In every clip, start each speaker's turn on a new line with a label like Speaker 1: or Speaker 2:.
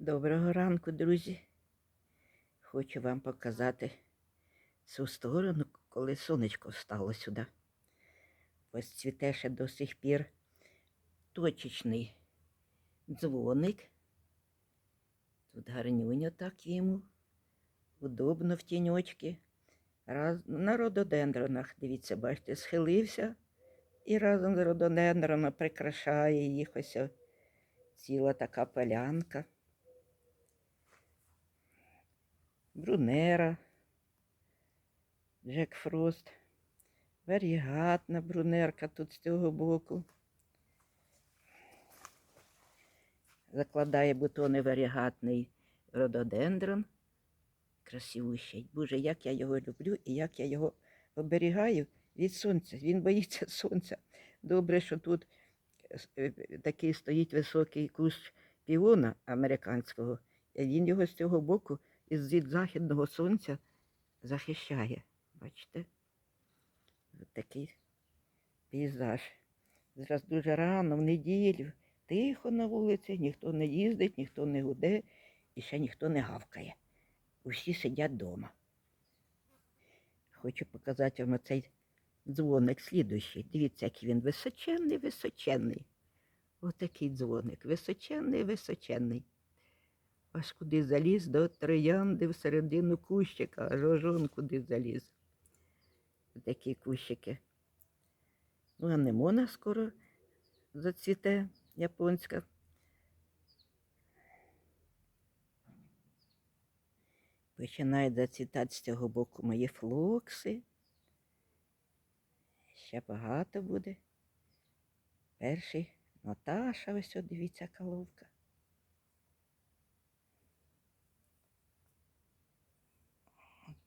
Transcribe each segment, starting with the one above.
Speaker 1: Доброго ранку, друзі. Хочу вам показати цю сторону, коли сонечко встало сюди. Ось цвіте ще до сих пір точечний дзвоник. Тут гарнюньо так йому. Удобно в тіньочки. Раз, на рододендронах, дивіться, бачите, схилився і разом з рододендроном прикрашає їх ось ціла така полянка. Брунера, Джек Фрост, варігатна брунерка тут з цього боку. Закладає бутони варігатний рододендрон. Красивущий. Боже, як я його люблю і як я його оберігаю від сонця. Він боїться сонця. Добре, що тут е, е, такий стоїть високий кущ піона американського, і він його з цього боку із від західного сонця захищає. Бачите? Ось такий пейзаж. Зараз дуже рано, в неділю, тихо на вулиці, ніхто не їздить, ніхто не гуде і ще ніхто не гавкає. Усі сидять вдома. Хочу показати вам оцей дзвоник слідуючий. Дивіться, який він височенний, височенний. Отакий дзвоник. Височенний, височенний. Аж куди заліз до троянди всередину кущика, аж аж он куди заліз. Такі кущики. Ну, анемона скоро зацвіте японська. Починають зацвітати з цього боку мої флокси. Ще багато буде. Перший Наташа, ось от дивіться коловка.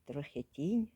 Speaker 1: Трохи тінь.